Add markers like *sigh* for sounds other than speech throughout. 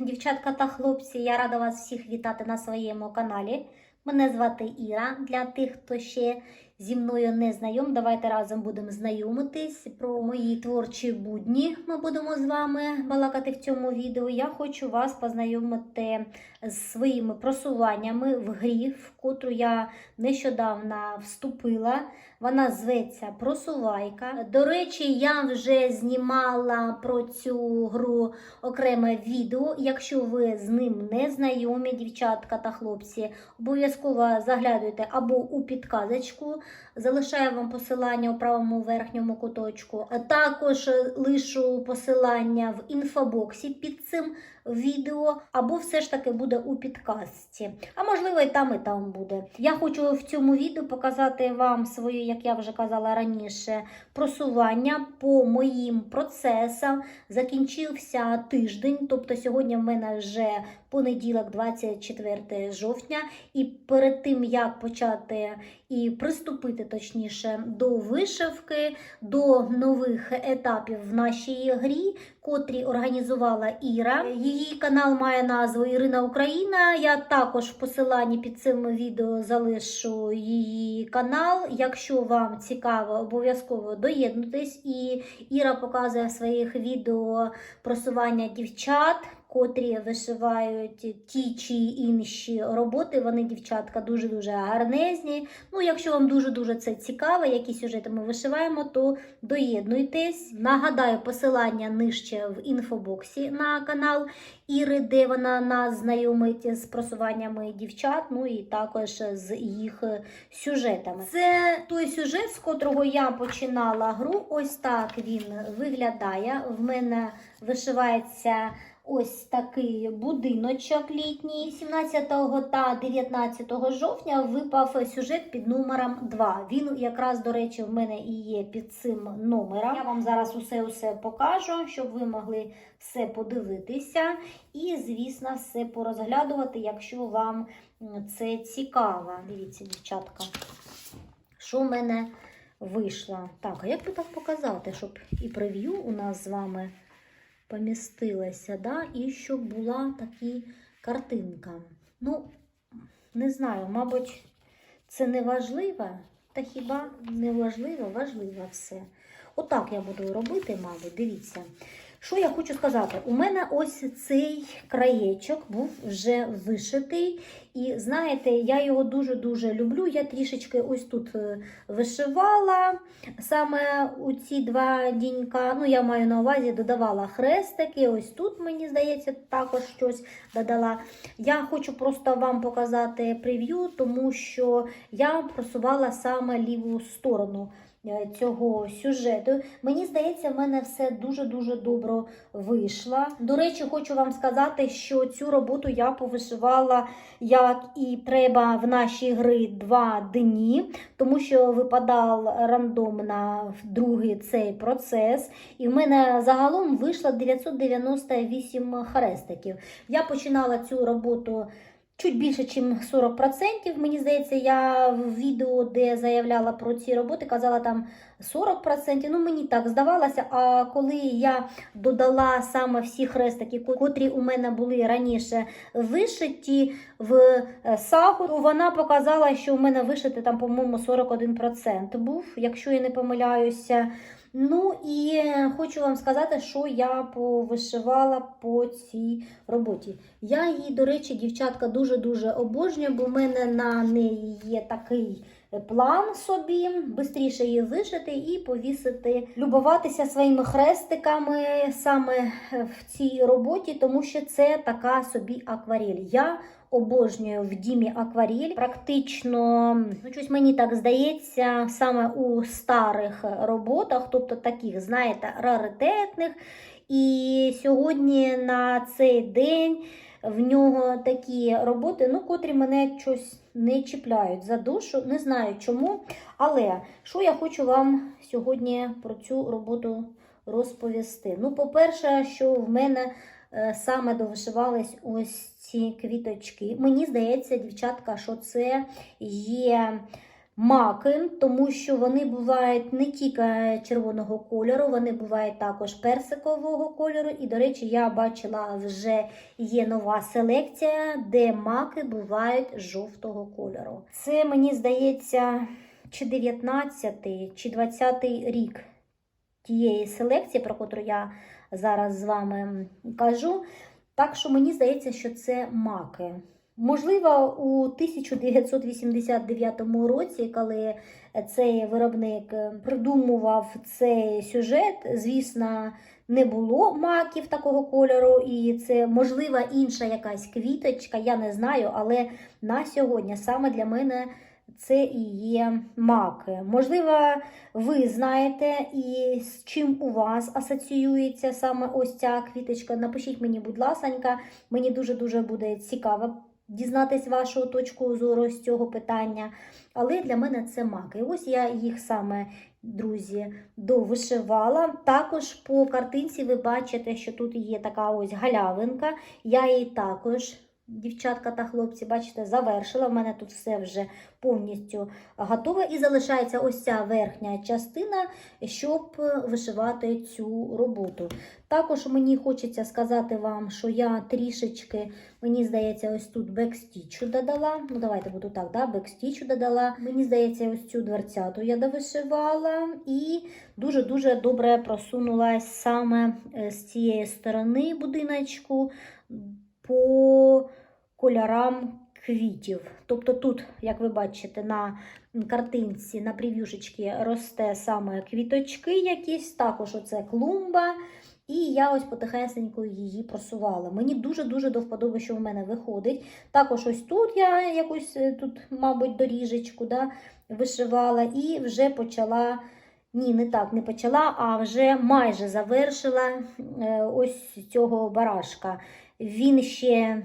Дівчатка та хлопці! Я рада вас всіх вітати на своєму каналі. Мене звати Іра. Для тих, хто ще зі мною не знайом, давайте разом будемо знайомитись про мої творчі будні. Ми будемо з вами балакати в цьому відео. Я хочу вас познайомити з своїми просуваннями в грі, в котру я нещодавно вступила. Вона зветься Просувайка. До речі, я вже знімала про цю гру окреме відео. Якщо ви з ним не знайомі, дівчатка та хлопці, обов'язково заглядуйте або у підказочку. Залишаю вам посилання у правому верхньому куточку. А також лишу посилання в інфобоксі під цим відео, або все ж таки буде у підказці. А можливо, і там, і там буде. Я хочу в цьому відео показати вам своє, як я вже казала раніше, просування по моїм процесам. Закінчився тиждень, тобто сьогодні в мене вже понеділок, 24 жовтня. І перед тим, як почати і приступити точніше до вишивки, до нових етапів в нашій грі, котрі організувала Іра. Її канал має назву Ірина Україна. Я також в посиланні під цим відео залишу її канал. Якщо вам цікаво, обов'язково доєднуйтесь. І Іра показує в своїх відео просування дівчат. Котрі вишивають ті чи інші роботи, вони, дівчатка, дуже-дуже гарнезні. Ну, якщо вам дуже-дуже це цікаво, які сюжети ми вишиваємо, то доєднуйтесь. Нагадаю, посилання нижче в інфобоксі на канал Іри, де вона нас знайомить з просуваннями дівчат, ну і також з їх сюжетами. Це той сюжет, з котрого я починала гру. Ось так він виглядає. В мене вишивається. Ось такий будиночок літній 17 та 19 жовтня випав сюжет під номером 2. Він якраз, до речі, в мене і є під цим номером. Я вам зараз усе-усе покажу, щоб ви могли все подивитися і, звісно, все порозглядувати, якщо вам це цікаво. Дивіться, дівчатка, що в мене вийшло. Так, а як би так показати, щоб і прев'ю у нас з вами помістилася, да? і щоб була така картинка. Ну, не знаю, мабуть, це не важливо, та хіба не важливо, важливо все. Отак я буду робити, мабуть, дивіться. Що я хочу сказати? У мене ось цей краєчок був вже вишитий. І знаєте, я його дуже-дуже люблю. Я трішечки ось тут е, вишивала саме у ці два дінька. Ну, я маю на увазі, додавала хрестики. Ось тут, мені здається, також щось додала. Я хочу просто вам показати прев'ю, тому що я просувала саме ліву сторону цього сюжету. Мені здається, в мене все дуже-дуже добре вийшло. До речі, хочу вам сказати, що цю роботу я повишивала, як і треба в нашій гри два дні, тому що випадав рандомно другий цей процес. І в мене загалом вийшло 998 хрестиків. Я починала цю роботу. Чуть більше, ніж 40%. Мені здається, я в відео, де заявляла про ці роботи, казала там 40%. Ну, мені так здавалося. А коли я додала саме всі хрестики, котрі у мене були раніше вишиті в сагу, то вона показала, що у мене вишити там, по-моєму, 41% був, якщо я не помиляюся. Ну і хочу вам сказати, що я повишивала по цій роботі. Я її, до речі, дівчатка, дуже-дуже обожнюю, бо в мене на неї є такий план собі, швидше її вишити і повісити, любуватися своїми хрестиками саме в цій роботі, тому що це така собі акварель. Я Обожнюю в дімі акварель. Практично, ну, щось мені так здається, саме у старих роботах, тобто таких, знаєте, раритетних. І сьогодні на цей день в нього такі роботи, ну, котрі мене щось не чіпляють за душу. Не знаю чому. Але що я хочу вам сьогодні про цю роботу розповісти? Ну, по-перше, що в мене. Саме довишивались ось ці квіточки. Мені здається, дівчатка, що це є маки, тому що вони бувають не тільки червоного кольору, вони бувають також персикового кольору. І, до речі, я бачила вже є нова селекція, де маки бувають жовтого кольору. Це мені здається, чи 19 чи 20 рік тієї селекції, про котру я зараз з вами кажу. Так що мені здається, що це маки. Можливо, у 1989 році, коли цей виробник придумував цей сюжет, звісно, не було маків такого кольору, і це можливо інша якась квіточка, я не знаю, але на сьогодні саме для мене це і є маки. Можливо, ви знаєте, і з чим у вас асоціюється саме ось ця квіточка. Напишіть мені, будь ласенька, мені дуже-дуже буде цікаво дізнатись вашу точку зору з цього питання. Але для мене це маки. Ось я їх саме, друзі, довишивала. Також по картинці ви бачите, що тут є така ось галявинка. Я її також. Дівчатка та хлопці, бачите, завершила. В мене тут все вже повністю готове. І залишається ось ця верхня частина, щоб вишивати цю роботу. Також мені хочеться сказати вам, що я трішечки, мені здається, ось тут бекстічу додала. Ну, давайте буду так, да, бекстічу додала. Мені здається, ось цю дверцяту я довишивала. І дуже-дуже добре просунулась саме е, з цієї сторони будиночку по кольорам квітів. Тобто тут, як ви бачите, на картинці, на прев'юшечці росте саме квіточки якісь, також оце клумба. І я ось потихесенько її просувала. Мені дуже-дуже до вподоби, що в мене виходить. Також ось тут я якусь е, тут, мабуть, доріжечку да, вишивала і вже почала. Ні, не так, не почала, а вже майже завершила е, ось цього барашка. Він ще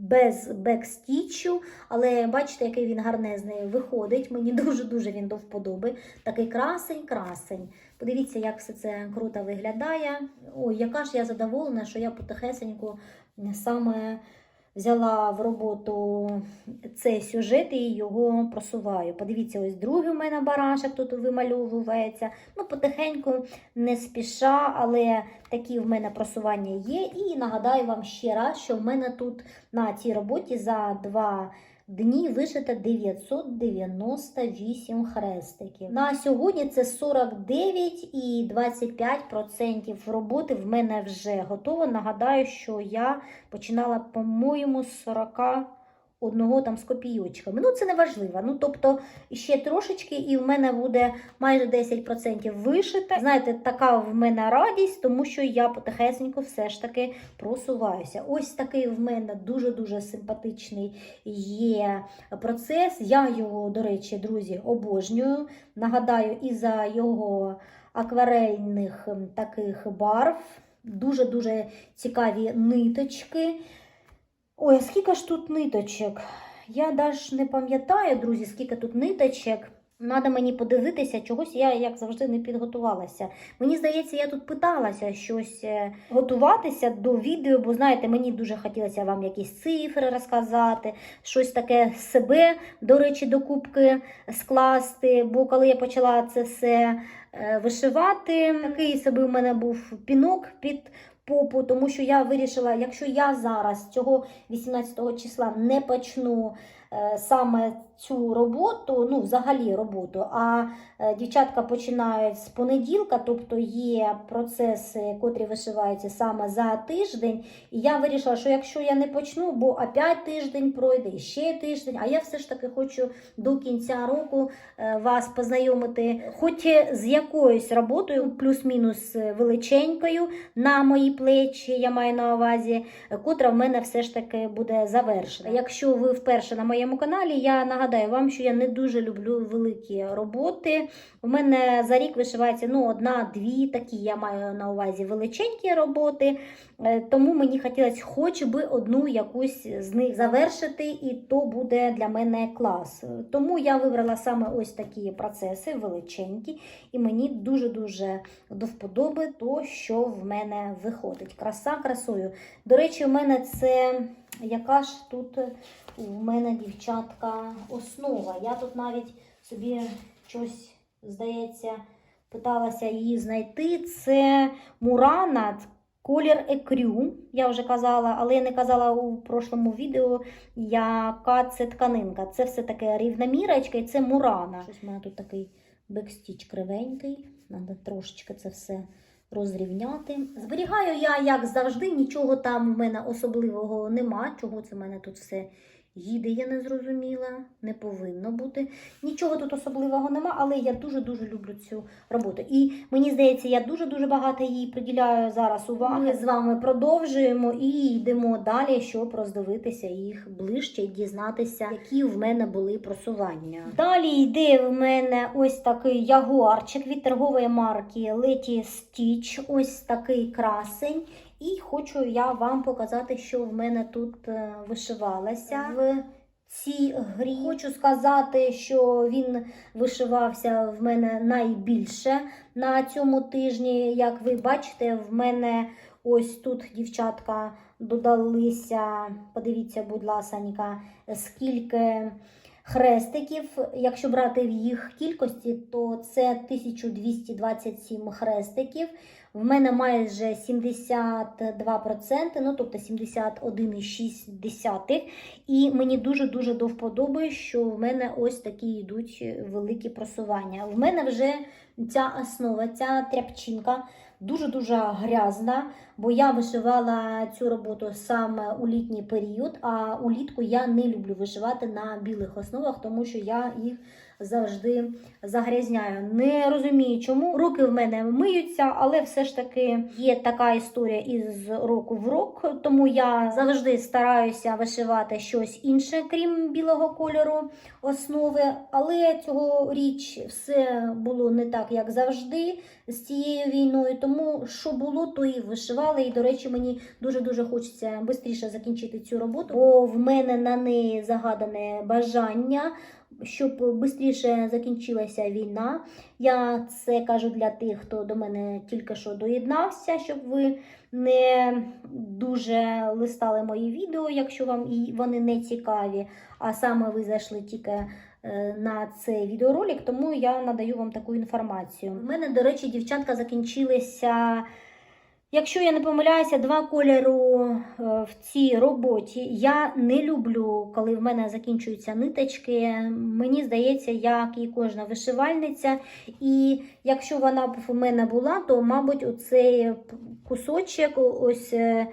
без бекстічу, але бачите, який він гарнезний виходить. Мені *laughs* дуже-дуже він до вподоби. Такий красень-красень. Подивіться, як все це круто виглядає. Ой, яка ж я задоволена, що я потихесеньку саме взяла в роботу цей сюжет і його просуваю. Подивіться, ось другий у мене барашек тут вимальовується. Ну, потихеньку, не спіша, але такі в мене просування є. І нагадаю вам ще раз, що в мене тут на цій роботі за два дні вишито 998 хрестиків. На сьогодні це 49 і 25% роботи в мене вже готово. Нагадаю, що я починала, по-моєму, з 40 одного там з копійочками. Ну, це не важливо. Ну, тобто, ще трошечки, і в мене буде майже 10% вишите. Знаєте, така в мене радість, тому що я потихесенько все ж таки просуваюся. Ось такий в мене дуже-дуже симпатичний є процес. Я його, до речі, друзі, обожнюю. Нагадаю, і за його акварельних таких барв. Дуже-дуже цікаві ниточки. Ой, скільки ж тут ниточок? Я навіть не пам'ятаю, друзі, скільки тут ниточок. Надо мені подивитися, чогось я, як завжди, не підготувалася. Мені здається, я тут питалася щось е, готуватися до відео, бо знаєте, мені дуже хотілося вам якісь цифри розказати, щось таке себе, до речі, до кубки скласти. Бо коли я почала це все е, вишивати, такий собі у мене був пінок під попу, тому що я вирішила, якщо я зараз цього 18 числа не почну саме цю роботу, ну, взагалі роботу, а е, дівчатка починають з понеділка, тобто є процеси, котрі вишиваються саме за тиждень. І я вирішила, що якщо я не почну, бо опять тиждень пройде, і ще тиждень, а я все ж таки хочу до кінця року е, вас познайомити, хоч з якоюсь роботою, плюс-мінус величенькою на мої плечі, я маю на увазі, котра в мене все ж таки буде завершена. Якщо ви вперше на моєму каналі, я нагадаю вам, що я не дуже люблю великі роботи. У мене за рік вишивається ну, одна-дві такі, я маю на увазі величенькі роботи. Е, Тому мені хотілося хоч би одну якусь з них завершити, і то буде для мене клас. Тому я вибрала саме ось такі процеси величенькі, і мені дуже-дуже до вподоби то, що в мене виходить. Краса красою. До речі, у мене це яка ж тут у мене дівчатка основа. Я тут навіть собі щось, здається, питалася її знайти. Це Мурана, колір екрю, я вже казала, але я не казала у прошлому відео, яка це тканинка. Це все таке рівномірочка і це Мурана. Щось у мене тут такий бекстіч кривенький. Треба трошечки це все розрівняти. Зберігаю я, як завжди, нічого там в мене особливого нема. Чого це в мене тут все їде, я не зрозуміла. Не повинно бути. Нічого тут особливого нема, але я дуже-дуже люблю цю роботу. І мені здається, я дуже-дуже багато їй приділяю зараз уваги. Ми з вами продовжуємо і йдемо далі, щоб роздивитися їх ближче і дізнатися, які в мене були просування. Далі йде в мене ось такий ягуарчик від торгової марки Leti Stitch. Ось такий красень. І хочу я вам показати, що в мене тут е, вишивалося в цій грі. Хочу сказати, що він вишивався в мене найбільше на цьому тижні. Як ви бачите, в мене ось тут дівчатка додалися. Подивіться, будь ласенька, скільки. Хрестиків, якщо брати в їх кількості, то це 1227 хрестиків. В мене майже 72%, ну тобто 71,6. І мені дуже-дуже до вподоби, що в мене ось такі йдуть великі просування. В мене вже ця основа, ця тряпчинка дуже-дуже грязна, бо я вишивала цю роботу саме у літній період, а улітку я не люблю вишивати на білих основах, тому що я їх завжди загрязняю. Не розумію, чому руки в мене миються, але все ж таки є така історія із року в рок, тому я завжди стараюся вишивати щось інше, крім білого кольору основи. Але цього річ все було не так, як завжди з цією війною. Тому що було, то і вишивали. І, до речі, мені дуже-дуже хочеться швидше закінчити цю роботу, бо в мене на неї загадане бажання. Щоб швидше закінчилася війна. Я це кажу для тих, хто до мене тільки що доєднався, щоб ви не дуже листали мої відео, якщо вам і вони не цікаві, а саме ви зайшли тільки е, на цей відеоролик, тому я надаю вам таку інформацію. У мене, до речі, дівчатка закінчилися. Якщо я не помиляюся, два кольору е, в цій роботі. Я не люблю, коли в мене закінчуються ниточки. Мені здається, як і кожна вишивальниця. І якщо вона в мене була, то, мабуть, оцей кусочок, ось е,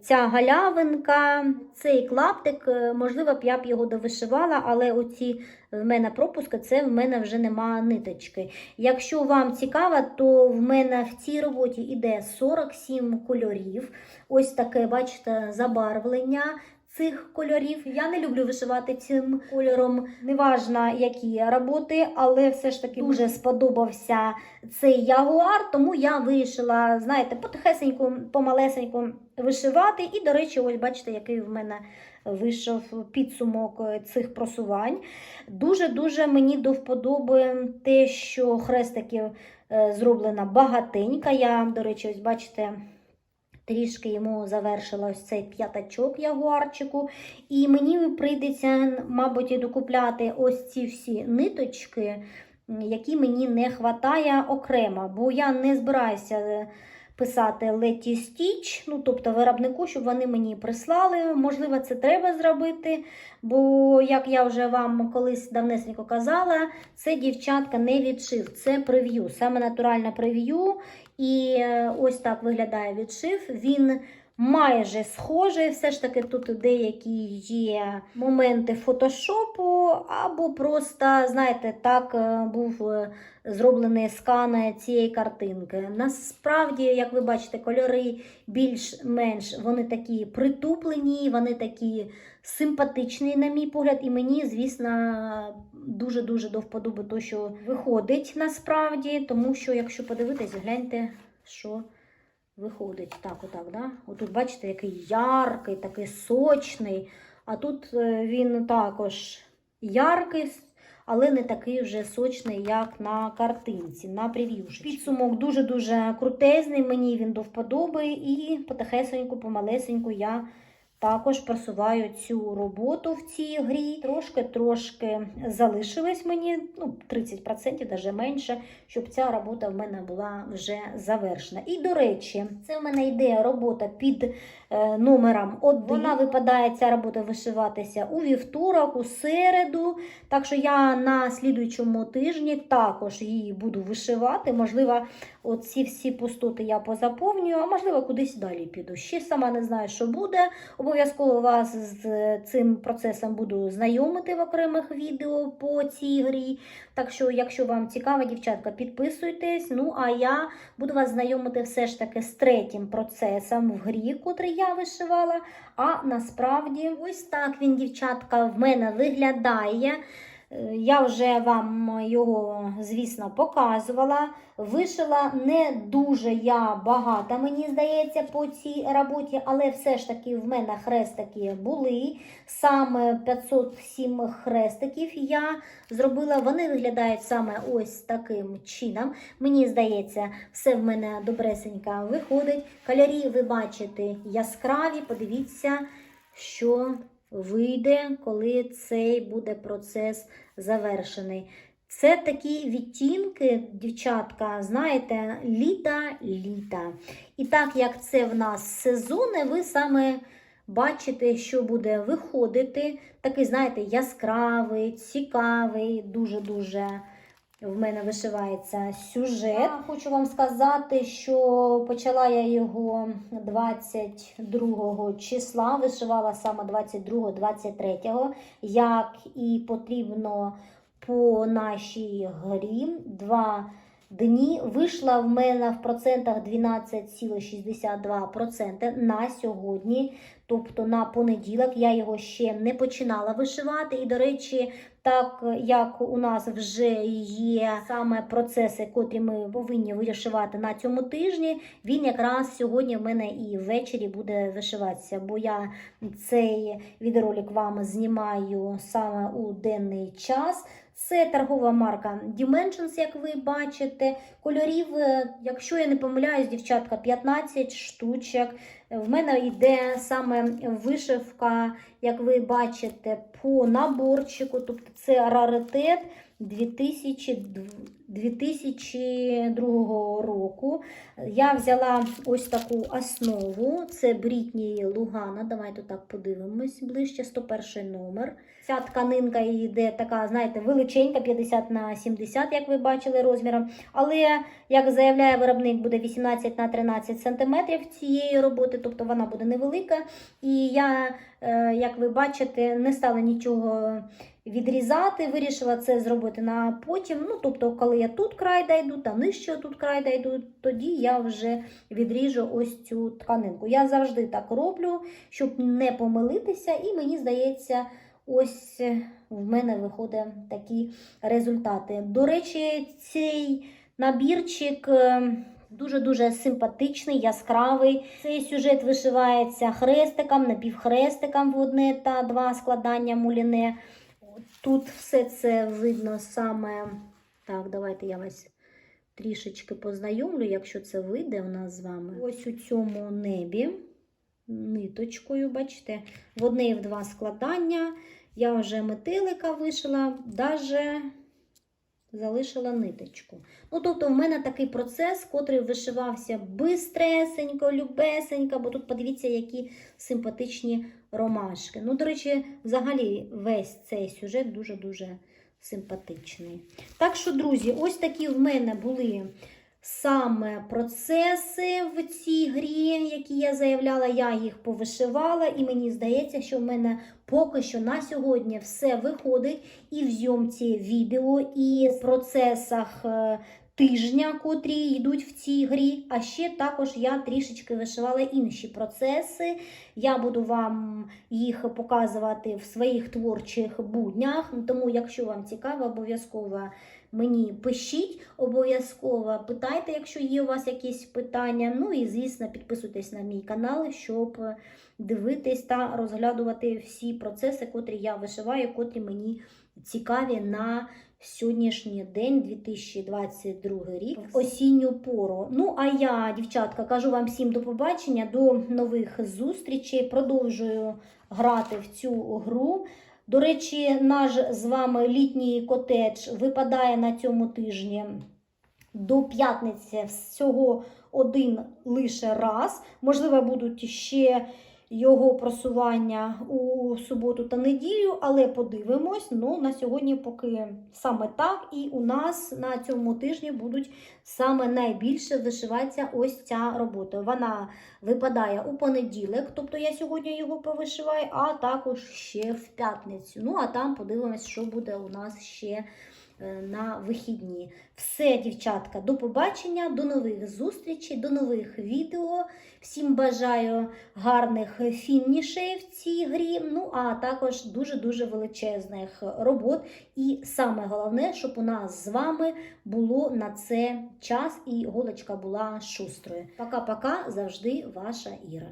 ця галявинка, цей клаптик, е, можливо б я б його довишивала, але оці в мене пропуски, це в мене вже нема ниточки. Якщо вам цікаво, то в мене в цій роботі йде 47 кольорів. Ось таке, бачите, забарвлення. Цих кольорів я не люблю вишивати цим кольором, неважно які роботи, але все ж таки дуже сподобався цей ягуар, тому я вирішила, знаєте, потихесеньку, помалесеньку вишивати. І, до речі, ось бачите, який в мене вийшов підсумок цих просувань. Дуже-дуже мені до вподоби те, що хрестиків е, зроблена багатенька. Я, до речі, ось бачите. Трішки йому завершила ось цей п'ятачок ягуарчику. І мені прийдеться, мабуть, докупляти ось ці всі ниточки, які мені не вистачає окремо, бо я не збираюся писати Letty Stitch, ну, тобто виробнику, щоб вони мені прислали. Можливо, це треба зробити, бо, як я вже вам колись давнесенько казала, це дівчатка не відшив, це прев'ю, саме натуральне прев'ю. І е, ось так виглядає відшив. Він майже схожий, все ж таки тут деякі є моменти фотошопу, або просто, знаєте, так е, був е, зроблений скан цієї картинки. Насправді, як ви бачите, кольори більш-менш вони такі притуплені, вони такі симпатичні, на мій погляд, і мені, звісно, дуже-дуже до вподоби то, що виходить насправді, тому що, якщо подивитись, гляньте, що виходить. Так, отак, да? Отут, бачите, який яркий, такий сочний, а тут е, він також яркий, але не такий вже сочний, як на картинці, на прев'юшечці. Підсумок дуже-дуже крутезний, мені він до вподоби, і потихесеньку, помалесеньку я також просуваю цю роботу в цій грі. Трошки-трошки залишилось мені, ну, 30%, навіть менше, щоб ця робота в мене була вже завершена. І, до речі, це в мене йде робота під е, номером 1. Вона випадає, ця робота вишиватися у вівторок, у середу. Так що я на слідуючому тижні також її буду вишивати. Можливо, оці всі пустоти я позаповнюю, а можливо, кудись далі піду. Ще сама не знаю, що буде. Обов'язково вас з цим процесом буду знайомити в окремих відео по цій грі. Так що, якщо вам цікаво, дівчатка, підписуйтесь. Ну, а я буду вас знайомити все ж таки з третім процесом в грі, котрий я вишивала. А насправді, ось так він, дівчатка, в мене виглядає. Я вже вам його, звісно, показувала. Вишила не дуже я багато, мені здається, по цій роботі, але все ж таки в мене хрестики були. Саме 507 хрестиків я зробила. Вони виглядають саме ось таким чином. Мені здається, все в мене добресенько виходить. Кольорі ви бачите яскраві. Подивіться, що вийде, коли цей буде процес завершений. Це такі відтінки, дівчатка, знаєте, літа-літа. І так як це в нас сезони, ви саме бачите, що буде виходити. Такий, знаєте, яскравий, цікавий, дуже-дуже в мене вишивається сюжет. Я хочу вам сказати, що почала я його 22 числа, вишивала саме 22-23, як і потрібно по нашій грі. Два дні вийшла в мене в процентах 12,62% на сьогодні. Тобто на понеділок я його ще не починала вишивати. І, до речі, так як у нас вже є саме процеси, котрі ми повинні вишивати на цьому тижні, він якраз сьогодні в мене і ввечері буде вишиватися, бо я цей відеоролик вам знімаю саме у денний час. Це торгова марка Dimensions, як ви бачите. Кольорів, е, якщо я не помиляюсь, дівчатка, 15 штучок. В мене йде саме вишивка, як ви бачите, по наборчику. Тобто це раритет 2000, 2002 року. Я взяла ось таку основу. Це Брітні Лугана. Давайте так подивимось ближче. 101 номер. Ця тканинка йде така, знаєте, величенька, 50 на 70, як ви бачили розміром. Але, як заявляє виробник, буде 18 на 13 см цієї роботи, тобто вона буде невелика. І я, е, як ви бачите, не стала нічого відрізати. Вирішила це зробити на потім. Ну, тобто, коли я тут край дойду, та нижче тут край дойду, тоді я вже відріжу ось цю тканинку. Я завжди так роблю, щоб не помилитися, і мені здається, ось в мене виходять такі результати. До речі, цей набірчик. е, Дуже-дуже симпатичний, яскравий. Цей сюжет вишивається хрестиком, напівхрестиком в одне та два складання муліне. Тут все це видно саме. Так, давайте я вас трішечки познайомлю, якщо це вийде у нас з вами. Ось у цьому небі ниточкою, бачите, в одне і в два складання. Я вже метелика вишила, даже залишила ниточку. Ну, тобто, в мене такий процес, котрий вишивався бистресенько, любесенько, бо тут подивіться, які симпатичні ромашки. Ну, до речі, взагалі весь цей сюжет дуже-дуже симпатичний. Так що, друзі, ось такі в мене були саме процеси в цій грі, які я заявляла, я їх повишивала, і мені здається, що в мене поки що на сьогодні все виходить і в зйомці відео, і в процесах. Тижня, котрі йдуть в цій грі, а ще також я трішечки вишивала інші процеси. Я буду вам їх показувати в своїх творчих буднях. Тому, якщо вам цікаво, обов'язково мені пишіть, обов'язково питайте, якщо є у вас якісь питання. Ну і, звісно, підписуйтесь на мій канал, щоб дивитись та розглядувати всі процеси, котрі я вишиваю, котрі мені цікаві на сьогоднішній день, 2022 рік, в осінню пору. Ну, а я, дівчатка, кажу вам всім до побачення, до нових зустрічей. Продовжую грати в цю гру. До речі, наш з вами літній котедж випадає на цьому тижні до п'ятниці всього один лише раз. Можливо, будуть ще його просування у суботу та неділю, але подивимось. Ну, на сьогодні поки саме так. І у нас на цьому тижні будуть саме найбільше вишиватися ось ця робота. Вона випадає у понеділок, тобто я сьогодні його повишиваю, а також ще в п'ятницю. Ну, а там подивимось, що буде у нас ще на вихідні. Все, дівчатка, до побачення, до нових зустрічей, до нових відео. Всім бажаю гарних фінішей в цій грі. Ну, а також дуже-дуже величезних робот. І саме головне, щоб у нас з вами було на це час і голочка була шустрою. Пока-пока, завжди ваша Іра.